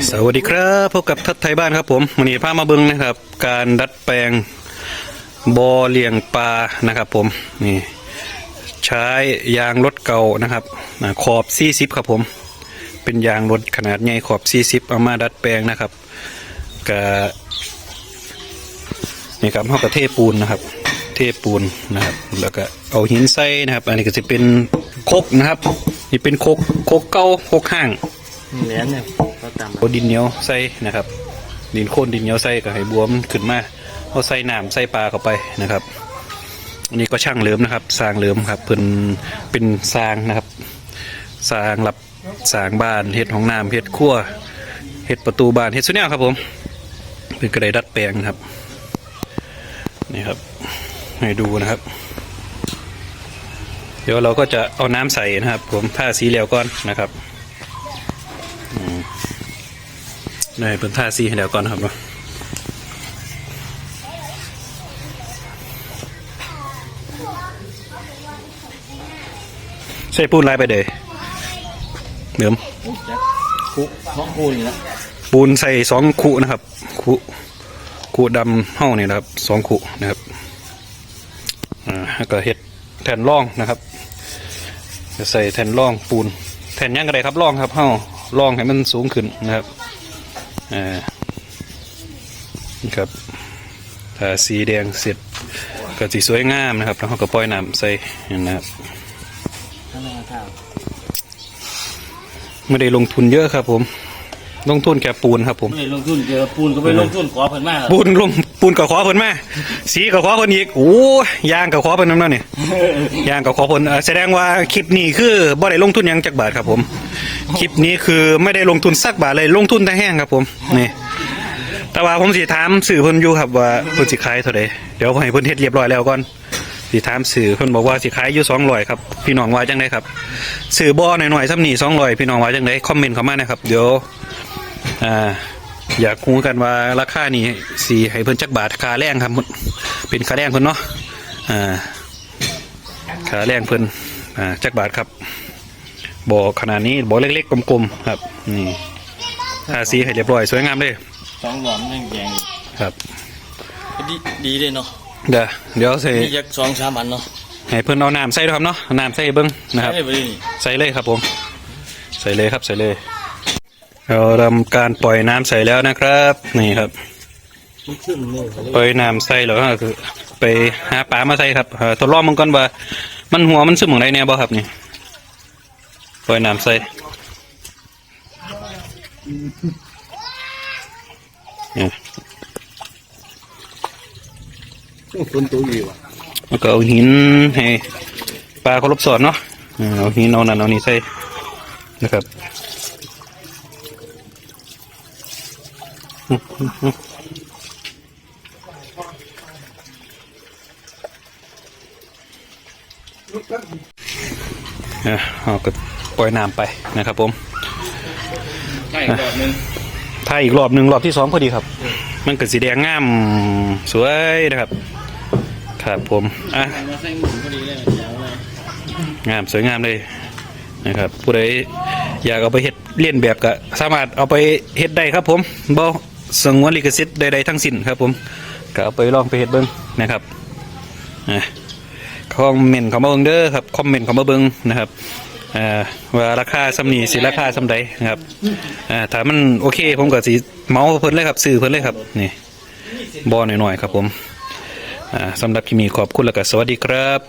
สวัสดีครับพบกับทัศไทยบ้านครับผมวันนี้พามาเบิ้งนะครับ การดัดแปลงบ่อเลี้ยงปลานะครับ ผมนี่ใช้ยางรถเก่านะครับอ่าขอบ 40 ครับผม เป็นยางรถขนาดใหญ่ขอบ 40 เอามาดัดแปลงนะครับกันี่ครับเขากระเทปูนนะครับ เทปูนนะครับ แล้วก็เอาหินใส่นะครับ อันนี้ก็จะเป็นคกนะครับนี่เป็นคกคกเก่าคกห้าง เหรียญเนี่ยก็ตามเอาดินเหนียวใส่นะครับ ดินโค่นดินเหนียวใส่ก็ให้บวมขึ้นมาเอาใส่น้ำใส่ปลาเข้าไปนะครับอันนี้ก็ช่างเหลิมนะครับสร้างเหลิมครับเพิ่นเป็นสร้างนะครับสร้างหลับสร้างบ้านเฮ็ดห้องน้ำเฮ็ดครัวเฮ็ดประตูบ้านเฮ็ดสุดแนวครับผม เป็นกระไดดัดแปลงนะครับนี่ครับให้ดูนะครับ เดี๋ยวเราก็จะเอาน้ำใส่นะครับ ผมท่าสีเหลวก่อนนะครับ ได้เป็นท่าซีให้แล้วก่อนครับเนาะใส่ปูนลายไปเลยเหนือมคุกท้องคูนี่นะปูนใส่สองขุนะครับขุขุดำเฮ้านี่นะครับสองขุนะครับอ่าแล้วก็เห็ดแผ่นร่องนะครับจะใส่แผ่นร่องปูนแผ่นย่างกระไดครับร่องครับเฮ้าร่องให้มันสูงขึ้นนะครับ อ่านี่ครับถ้าสีแดงเสร็จก็สีสวยงามนะครับ แล้วเขาก็ปล่อยน้ำใส่นะครับข้างหน้าข้าวไม่ได้ลงทุนเยอะครับผม ลงทุนแค่ปูนครับผมไม่ได้ลงทุนเจอปูนก็ไปลงทุนขอเพิ่นมากปูนลงปูนกับขอเพิ่นมาสีกับขอเพิ่นอีกโอ้ยยางกับขอเพิ่นน้ำนั่นนี่ยางกับขอเพิ่นเอ่อแสดงว่าคลิปนี้คือบ่ได้ลงทุนหยังจักบาทครับผม คลิปนี้คือไม่ได้ลงทุนสักบาทเลยลงทุนแต่แห้งครับผมนี่แต่ว่าผมสิถามสื่อเพิ่นอยู่ครับว่าเพิ่นสิขายเท่าใดเดี๋ยวให้เพิ่นเฮ็ดเรียบร้อยแล้วก่อนสิถามสื่อเพิ่นบอกว่าสิขายอยู่200ครับพี่น้องว่าจังไดครับสื่อบ่หน่อยๆซ้ำนี่200พี่น้องว่าจังไดคอมเมนต์เข้ามานะครับเดี๋ยวอ่าอยากคูกันว่าราคานี่สีให้เพิ่นจักบาทค่าแรงครับ เป็นค่าแรงเพิ่นเนาะอ่าค่าแรงเพิ่นอ่าจักบาทครับ บ่อขนาดนี้บ่อเล็กๆกลมๆครับ นี่ทาสีให้เรียบร้อยสวยงามเลยสองหลอมยังแยงครับดีดีเลยเนาะเดี๋ยวเดี๋ยวใส่มียักสองสามอันเนาะให้เพิ่นเอาน้ำใส่ด้วยครับเนาะเอาน้ำใส่เบิ่งนะครับใช่ไปเลยนี่ใส่เลยครับผม ใส่เลยครับใส่เลยเราทำการปล่อยน้ำใส่แล้วนะครับนี่ครับมันขึ้นเลยปล่อยน้ำใส่แล้วก็คือไปหาปลามาใส่ครับเอ่อทดลองมันก่อนว่า มันหัวมันซึมของไรแน่บ่ครับนี่ปล่ อยน้ำใส่นี่คนตัวอยู่อะแล้วก็เอาหินให้ปลาเขารบสอนเนาะอ่าเอาหินเอานั่นเอานี่ใส่นะครับอะเอาก็ ปล่อยน้ำไปนะครับผมใช่ก่อนนึงถ้าอีกรอบหนึ่งรอบที่สองพอดีครับ มันก็สีแดงงามสวยนะครับ ครับผมอะมาใส่หมุนพอดีเลยเดี๋ยวเลยงามสวยงามเลยนะครับ ผู้ใดอยากเอาไปเฮ็ดเลียนแบบก็สามารถเอาไปเฮ็ดได้ครับผมบ่สงวนลิขสิทธิ์ใดๆทั้งสิ้นครับ ผมก็เอาไปลองไปเฮ็ดเบิ่งนะครับอะคอมเมนต์เข้ามาเบิ่งเด้อครับคอมเมนต์เข้ามาเบิ่งนะครับ อ่าว่าราคาสำนีสิราคาสำใดนะครับอ่าถ้ามันโอเค ผมก็สิเมาเพิ่นเลยครับซื้อเพิ่นเลยครับนี่บ่หน่อยๆครับผมอ่าสำหรับที่มีขอบคุณแล้วก็สวัสดีครับ